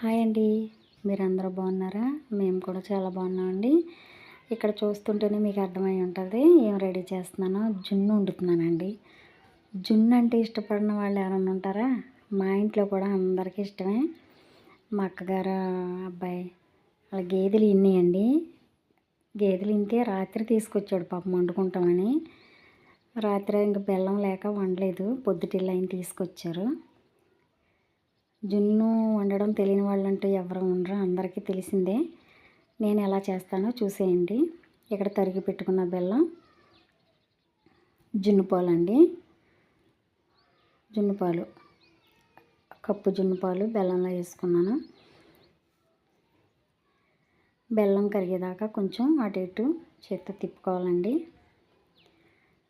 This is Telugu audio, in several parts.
హాయ్ అండి. మీరందరూ బాగున్నారా? మేము కూడా చాలా బాగున్నామండి. ఇక్కడ చూస్తుంటేనే మీకు అర్థమై ఉంటుంది. ఏం రెడీ చేస్తున్నానో? జున్ను వండుతున్నానండి. జున్ను అంటే ఇష్టపడిన వాళ్ళు ఎవరైనా ఉంటారా? మా ఇంట్లో కూడా అందరికీ ఇష్టమే. మా అక్కగారు అబ్బాయి వాళ్ళ గేదెలు ఇన్నాయండి. గేదెలు ఇంతే. రాత్రి తీసుకొచ్చాడు పాపం వండుకుంటామని. రాత్రి ఇంక బెల్లం లేక వండలేదు. పొద్దుటిల్లు ఆయన తీసుకొచ్చారు. జున్ను వండడం తెలియని వాళ్ళంటూ ఎవరు ఉండరు అందరికీ తెలిసిందే. నేను ఎలా చేస్తానో చూసేయండి. ఇక్కడ తరిగి పెట్టుకున్న బెల్లం జున్ను పాలండి. జున్ను పాలు కప్పు జున్ను పాలు బెల్లంలో వేసుకున్నాను. బెల్లం కరిగేదాకా కొంచెం అటు ఇటు చేత్తో తిప్పుకోవాలండి.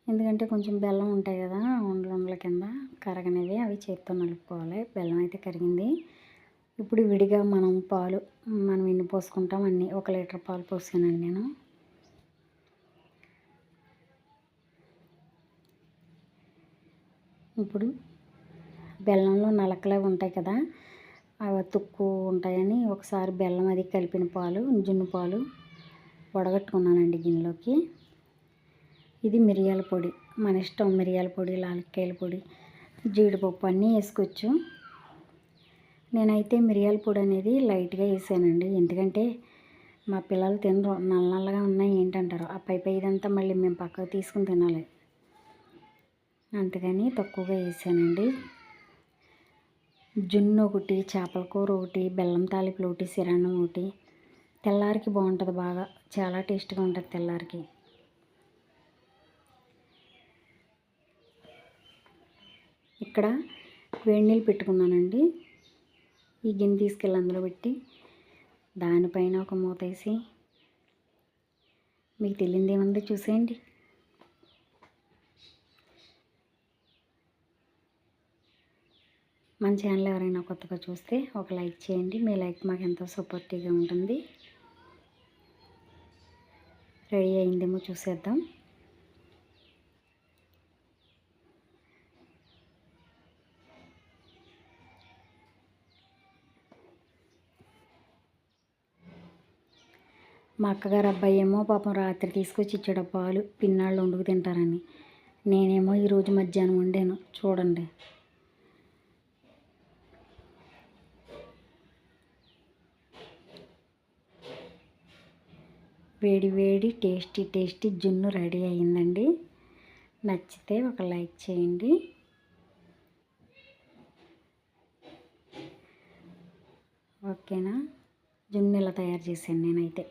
ఎందుకంటే కొంచెం బెల్లం ఉంటాయి కదా ఉండలు ఉండల కింద కరగనివి అవి చేత్తో నలుపుకోవాలి. బెల్లం అయితే కరిగింది. ఇప్పుడు విడిగా మనం పాలు మనం ఎన్ని పోసుకుంటాం అన్నీ ఒక లీటర్ పాలు పోసానండి నేను. ఇప్పుడు బెల్లంలో నలకలే ఉంటాయి కదా అవి తుక్కు ఉంటాయని ఒకసారి బెల్లం అది కలిపిన పాలు జున్ను పాలు వడగట్టుకున్నానండి గిన్నెలోకి. ఇది మిరియాల పొడి. మన ఇష్టం మిరియాల పొడి లాలక్కాయల పొడి జీడిపప్పు అన్నీ వేసుకోవచ్చు. నేనైతే మిరియాల పొడి అనేది లైట్గా వేసానండి. ఎందుకంటే మా పిల్లలు తినరు. నల్ల నల్లగా ఉన్నాయి ఏంటంటారు? ఆ పై పై ఇదంతా మళ్ళీ మేము పక్కకు తీసుకుని తినాలి. అందుకని తక్కువగా వేసానండి. జున్ను ఒకటి చేపల కూర ఒకటి బెల్లం తాలింపులు ఒకటి సిరాన్నం ఒకటి. తెల్లారికి బాగుంటుంది బాగా. చాలా టేస్ట్గా ఉంటుంది తెల్లారికి. ఇక్కడ వేడి నీళ్ళు పెట్టుకున్నానండి. ఈ గిన్నె తీసుకెళ్ళి అందులో పెట్టి దానిపైన ఒక మూత వేసి మీకు తెలియంది ఏముంది చూసేయండి. మన ఛానల్ ఎవరైనా కొత్తగా చూస్తే ఒక లైక్ చేయండి. మీ లైక్ మాకు ఎంతో సపోర్టివ్గా ఉంటుంది. రెడీ అయిందేమో చూసేద్దాం. మా అక్కగారు అబ్బాయి ఏమో పాపం రాత్రి తీసుకొచ్చి ఇచ్చాడు పాలు పిన్నాళ్ళు వండుకు తింటారని. నేనేమో ఈరోజు మధ్యాహ్నం వండాను. చూడండి. వేడి వేడి టేస్టీ టేస్టీ జున్ను రెడీ అయిందండి. నచ్చితే ఒక లైక్ చేయండి. ఓకేనా? జున్ను ఇలా తయారు చేశాను నేనైతే.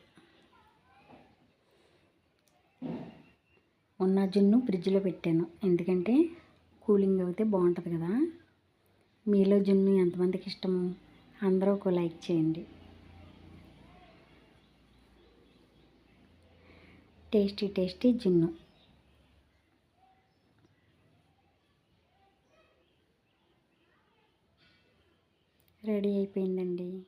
ఉన్న జున్ను ఫ్రిడ్జ్లో పెట్టాను. ఎందుకంటే కూలింగ్ అయితే బాగుంటుంది కదా. మీలో జున్ను ఎంతమందికి ఇష్టము? అందరూ ఒక లైక్ చేయండి. టేస్టీ టేస్టీ జున్ను. రెడీ అయిపోయిందండి.